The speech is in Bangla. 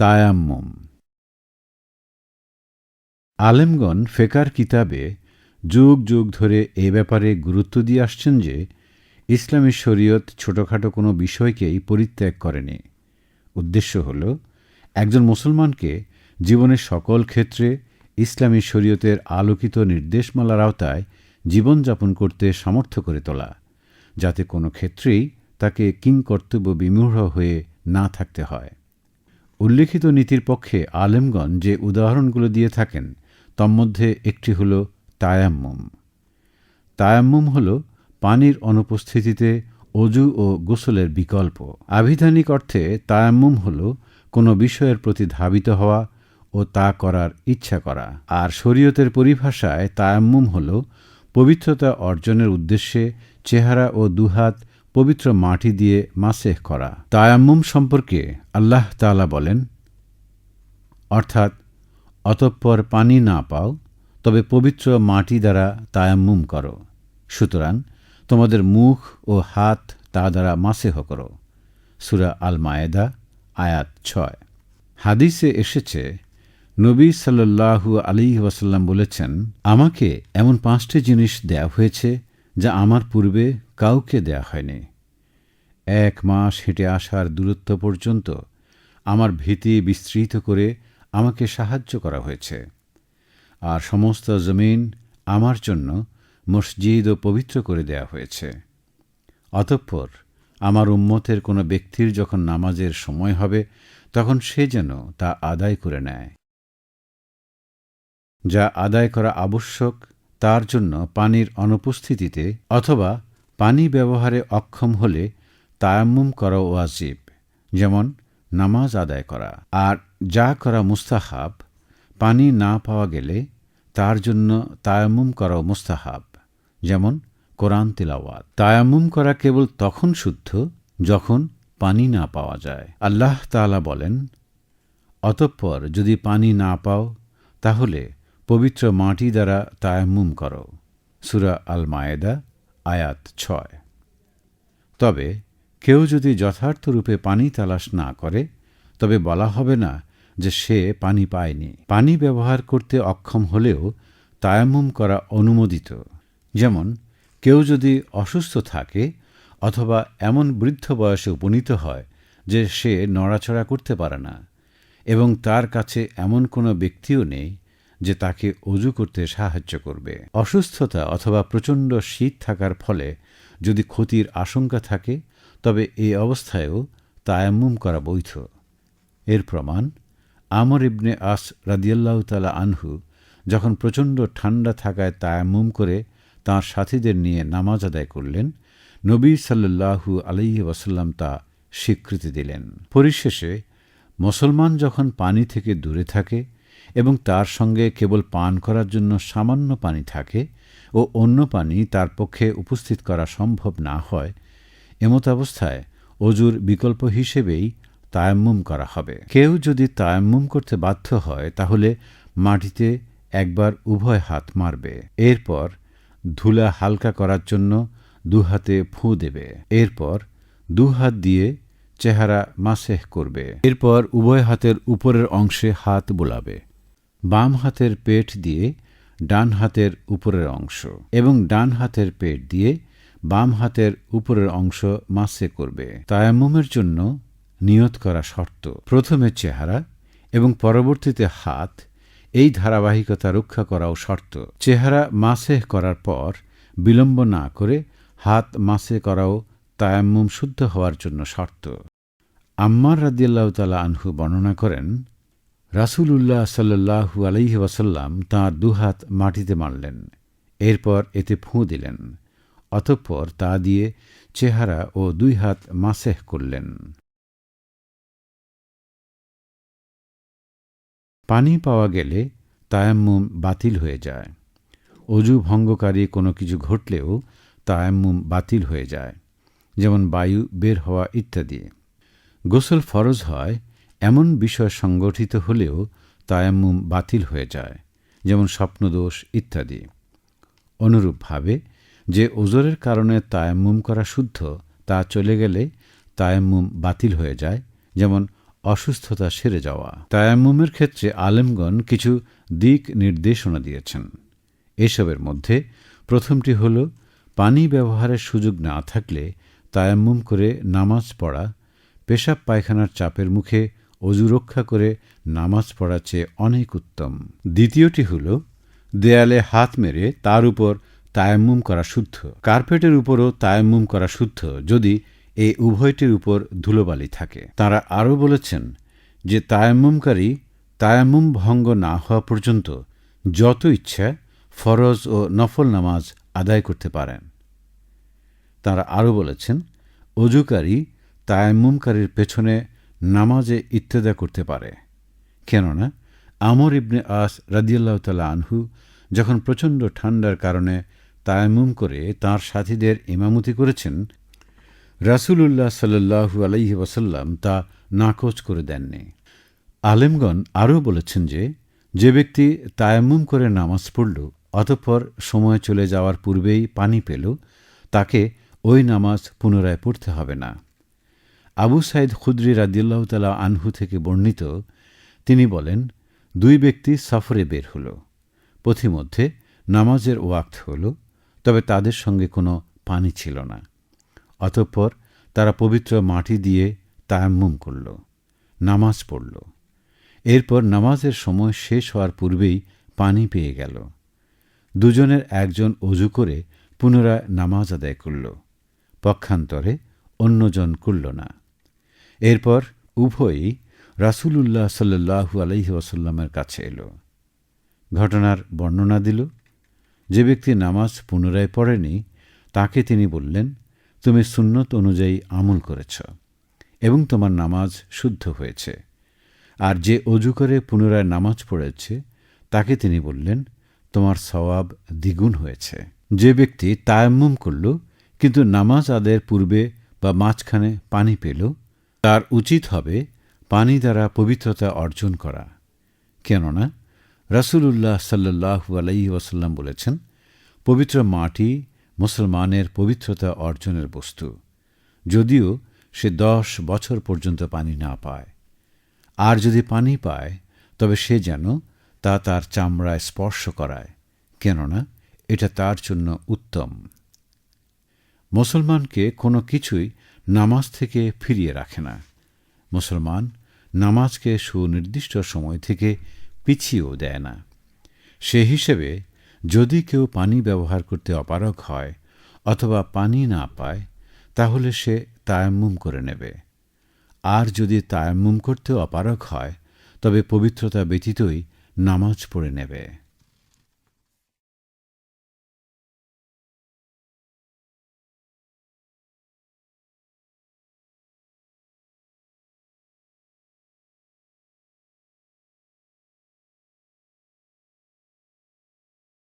তায়াম্মুম। আলেমগণ ফেকার কিতাবে যুগ যুগ ধরে এ ব্যাপারে গুরুত্ব দিয়ে আসছেন যে, ইসলামী শরীয়ত ছোটখাটো কোনো বিষয়কেই পরিত্যাগ করেনি। উদ্দেশ্য হল, একজন মুসলমানকে জীবনের সকল ক্ষেত্রে ইসলামী শরীয়তের আলোকিত নির্দেশমালার আওতায় জীবনযাপন করতে সমর্থ করে তোলা, যাতে কোনো ক্ষেত্রেই তাকে কিংকর্তব্য বিমূঢ় হয়ে না থাকতে হয়। উল্লেখিত নীতির পক্ষে আলেমগণ যে উদাহরণগুলো দিয়ে থাকেন তন্মধ্যে একটি হল তায়াম্মুম। তায়াম্মুম হল পানির অনুপস্থিতিতে অজু ও গোসলের বিকল্প। আভিধানিক অর্থে তায়াম্মুম হল কোনো বিষয়ের প্রতি ধাবিত হওয়া ও তা করার ইচ্ছা করা। আর শরীয়তের পরিভাষায় তায়াম্মুম হল পবিত্রতা অর্জনের উদ্দেশ্যে চেহারা ও দুহাত পবিত্র মাটি দিয়ে মাসেহ করা। তায়াম্মুম সম্পর্কে আল্লাহ তাআলা বলেন, অর্থাৎ, অতঃপর পানি না পাও, তবে পবিত্র মাটি দ্বারা তায়াম্মুম করো। সুতরাং, তোমাদের মুখ ও হাত তা দ্বারা মাসেহ করো। সুরা আল মায়েদা আয়াত ছয়। হাদিসে এসেছে, নবী সাল্লাল্লাহু আলী ওয়াসাল্লাম বলেছেন, আমাকে এমন পাঁচটি জিনিস দেয়া হয়েছে, যা আমার পূর্বে কাউকে দেয়া হয়নি। এক মাস হেঁটে আসার দূরত্ব পর্যন্ত আমার ভীতি বিস্তৃত করে আমাকে সাহায্য করা হয়েছে। আর সমস্ত জমিন আমার জন্য মসজিদ ও পবিত্র করে দেয়া হয়েছে। অতঃপর আমার উম্মতের কোনো ব্যক্তির যখন নামাজের সময় হবে, তখন সে যেন তা আদায় করে নেয়। যা আদায় করা আবশ্যক, তার জন্য পানির অনুপস্থিতিতে অথবা পানি ব্যবহারে অক্ষম হলে তায়াম্মুম করা ওয়াজিব, যেমন নামাজ আদায় করা। আর যা করা মুস্তাহাব, পানি না পাওয়া গেলে তার জন্য তায়াম্মুম করা মুস্তাহাব, যেমন কোরআন তিলাওয়াত। তায়াম্মুম করা কেবল তখন শুদ্ধ যখন পানি না পাওয়া যায়। আল্লাহ তাআলা বলেন, অতঃপর যদি পানি না পাও, তাহলে পবিত্র মাটি দ্বারা তায়াম্মুম করো। সুরা আল মায়েদা আয়াত ছয়। তবে কেউ যদি যথার্থরূপে পানি তালাশ না করে, তবে বলা হবে না যে সে পানি পায়নি। পানি ব্যবহার করতে অক্ষম হলেও তায়াম্মুম করা অনুমোদিত। যেমন, কেউ যদি অসুস্থ থাকে অথবা এমন বৃদ্ধ বয়সে উপনীত হয় যে সে নড়াচড়া করতে পারে না এবং তার কাছে এমন কোনো ব্যক্তিও নেই যে তাকে অজু করতে সাহায্য করবে। অসুস্থতা অথবা প্রচণ্ড শীত থাকার ফলে যদি ক্ষতির আশঙ্কা থাকে, তবে এই অবস্থায়ও তায়াম্মুম করা বৈধ। এর প্রমাণ, আমর ইবনে আস রাদিয়াল্লাহ তালা আনহু যখন প্রচণ্ড ঠান্ডা থাকায় তায়াম্মুম করে তাঁর সাথীদের নিয়ে নামাজ আদায় করলেন, নবী সাল্লাল্লাহু আলাইহি ওয়াসাল্লাম তা স্বীকৃতি দিলেন। পরিশেষে, মুসলমান যখন পানি থেকে দূরে থাকে এবং তার সঙ্গে কেবল পান করার জন্য সামান্য পানি থাকে ও অন্য পানি তার পক্ষে উপস্থিত করা সম্ভব না হয়, এমত অবস্থায় অজুর বিকল্প হিসেবেই তায়াম্মুম করা হবে। কেউ যদি তায়াম্মুম করতে বাধ্য হয়, তাহলে মাটিতে একবার উভয় হাত মারবে। এরপর ধুলা হালকা করার জন্য দুহাতে ফুঁ দেবে। এরপর দুহাত দিয়ে চেহারা মাসেহ করবে। এরপর উভয় হাতের উপরের অংশে হাত বোলাবে। বাম হাতের পেট দিয়ে ডান হাতের উপরের অংশ এবং ডান হাতের পেট দিয়ে বাম হাতের উপরের অংশ মাসে করবে। তায়াম্মুমের জন্য নিয়ত করা শর্ত, প্রথমে চেহারা এবং পরবর্তীতে হাত, এই ধারাবাহিকতা রক্ষা করাও শর্ত। চেহারা মাসেহ করার পর বিলম্ব না করে হাত মাসে করাও তায়াম্মুম শুদ্ধ হওয়ার জন্য শর্ত। আম্মার রাদিয়াল্লাহ তালা আনহু বর্ণনা করেন রাসূলুল্লাহ সাল্লাহু আলাইহি ওয়াসাল্লাম তাঁর দুহাত মাটিতে মারলেন, এরপর এতে ফুঁ দিলেন, অতঃপর তা দিয়ে চেহারা ও দুই হাত মাসেহ করলেন। পানি পাওয়া গেলে তায়াম্মুম বাতিল হয়ে যায়। অজু ভঙ্গকারী কোনো কিছু ঘটলেও তায়াম্মুম বাতিল হয়ে যায়, যেমন বায়ু বের হওয়া ইত্যাদি। গোসল ফরজ হয় এমন বিষয় সংগঠিত হলেও তায়াম্মুম বাতিল হয়ে যায়, যেমন স্বপ্নদোষ ইত্যাদি। অনুরূপভাবে, যে ওজোরের কারণে তায়াম্মুম করা শুদ্ধ, তা চলে গেলে তায়াম্মুম বাতিল হয়ে যায়, যেমন অসুস্থতা সেরে যাওয়া। তায়াম্মুমের ক্ষেত্রে আলেমগণ কিছু দিক নির্দেশনা দিয়েছেন। এসবের মধ্যে প্রথমটি হল, পানি ব্যবহারের সুযোগ না থাকলে তায়াম্মুম করে নামাজ পড়া, পেশাব পায়খানার চাপের মুখে অজু রক্ষা করে নামাজ পড়ার চেয়ে অনেক উত্তম। দ্বিতীয়টি হল, দেয়ালে হাত মেরে তার উপর তায়াম্মুম করা শুদ্ধ। কার্পেটের উপরও তায়াম্মুম করা শুদ্ধ যদি এই উভয়টির উপর ধুলোবালি থাকে। তারা আরও বলেছেন যে তায়াম্মুমকারী তায়াম্মুম ভঙ্গ না হওয়া পর্যন্ত যত ইচ্ছা ফরজ ও নফল নামাজ আদায় করতে পারেন। তারা আরও বলেছেন, অজুকারী তায়াম্মুমকারীর পেছনে নামাজে ইত্তেদা করতে পারে। কেননা আমর ইবনে আস রাদিয়াল্লাহ তালা আনহু যখন প্রচণ্ড ঠান্ডার কারণে তায়াম্মুম করে তার সাথীদের ইমামতি করেছেন, রাসূলুল্লাহ সাল্লাহু আলাইহি ওয়াসাল্লাম তা নাকচ করে দেননি। আলেমগণ আরও বলেছেন যে যে ব্যক্তি তায়াম্মুম করে নামাজ পড়ল, অতঃপর সময় চলে যাওয়ার পূর্বেই পানি পেল, তাকে ওই নামাজ পুনরায় পড়তে হবে না। আবু সাইদ খুদ্রি রাদিল্লাহ তালা আনহু থেকে বর্ণিত, তিনি বলেন, দুই ব্যক্তি সফরে বের হল। পথিমধ্যে নামাজের ওয়াক্ত হল, তবে তাদের সঙ্গে কোনো পানি ছিল না। অতঃপর তারা পবিত্র মাটি দিয়ে তায়াম্মুম করল, নামাজ পড়ল। এরপর নামাজের সময় শেষ হওয়ার পূর্বেই পানি পেয়ে গেল। দুজনের একজন অজু করে পুনরায় নামাজ আদায় করল। পক্ষান্তরে অন্যজন করল না। এরপর উভয়ই রাসূলুল্লাহ সাল্লু আলহি ওসাল্লামের কাছে এলো। ঘটনার বর্ণনা দিল, যে ব্যক্তি নামাজ পুনরায় পড়েনি, তাকে তিনি বললেন, তুমি সুন্নত অনুযায়ী আমল করেছ এবং তোমার নামাজ শুদ্ধ হয়েছে। আর যে অজু করে পুনরায় নামাজ পড়েছে, তাকে তিনি বললেন, তোমার সওয়াব দ্বিগুণ হয়েছে। যে ব্যক্তি তায়াম্মুম করল, কিন্তু নামাজ আদের পূর্বে বা মাঝখানে পানি পেল তার উচিত হবে পানি দ্বারা পবিত্রতা অর্জন করা। কেননা, রাসূলুল্লাহ সাল্লাহু আলাই ওয়াসাল্লাম বলেছেন, পবিত্র মাটি মুসলমানের পবিত্রতা অর্জনের বস্তু, যদিও সে দশ বছর পর্যন্ত পানি না পায়। আর যদি পানি পায়, তবে সে যেন তা তার চামড়ায় স্পর্শ করায়, কেননা এটা তার জন্য উত্তম। মুসলমানকে কোনো কিছুই নামাজ থেকে ফিরিয়ে রাখে না। মুসলমান নামাজকে সুনির্দিষ্ট সময় থেকে পিছিয়েও দেয় না। সে হিসেবে যদি কেউ পানি ব্যবহার করতে অপারগ হয় অথবা পানি না পায়, তাহলে সে তায়াম্মুম করে নেবে। আর যদি তায়াম্মুম করতে অপারগ হয়, তবে পবিত্রতা ব্যতীতই নামাজ পড়ে নেবে।